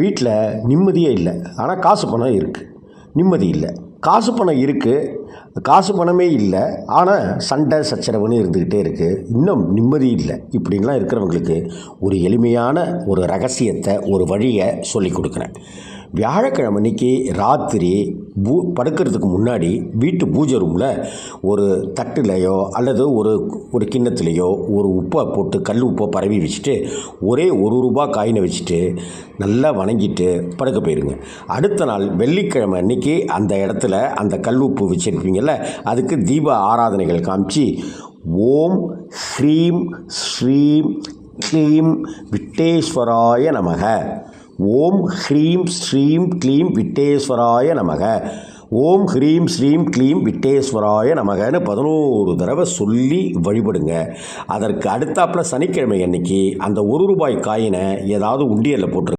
வீட்டில் நிம்மதியே இல்லை. ஆனால் காசு பணம் இருக்குது நிம்மதி இல்லை. காசு பணம் இருக்குது காசு பணமே இல்லை. ஆனால் சண்டை சச்சரவுன்னு இருந்துக்கிட்டே இருக்குது இன்னும் நிம்மதி இல்லை. இப்படின்லாம் இருக்கிறவங்களுக்கு ஒரு எளிமையான ஒரு ரகசியத்தை ஒரு வழியை சொல்லி கொடுக்குறேன். வியாழக்கிழமை அன்னைக்கு ராத்திரி பூ படுக்கிறதுக்கு முன்னாடி வீட்டு பூஜை ரூமில் ஒரு தட்டுலையோ அல்லது ஒரு ஒரு கிண்ணத்துலேயோ ஒரு உப்பை போட்டு கல் உப்பை பரவி வச்சுட்டு ஒரே ஒரு ரூபா காயினை வச்சுட்டு நல்லா வணங்கிட்டு படுக்க போயிருங்க. அடுத்த நாள் வெள்ளிக்கிழமை அன்னைக்கு அந்த இடத்துல அந்த கல் உப்பு வச்சுருப்பீங்கள்ல அதுக்கு தீப ஆராதனைகள் காமிச்சு ஓம் ஸ்ரீம் ஸ்ரீம் ஸ்ரீம் விட்டேஸ்வராய நமக. ஓம் ஹ்ரீம் ஸ்ரீம் க்ளீம் விட்டேஸ்வராய நமக. ஓம் ஹ்ரீம் ஸ்ரீம் க்ளீம் விட்டேஸ்வராய நமகன்னு பதினோரு தடவை சொல்லி வழிபடுங்க. அதற்கு அடுத்தாப்புல சனிக்கிழமை அன்னைக்கு அந்த ஒரு ரூபாய் காயினை ஏதாவது உண்டியலில் போட்டு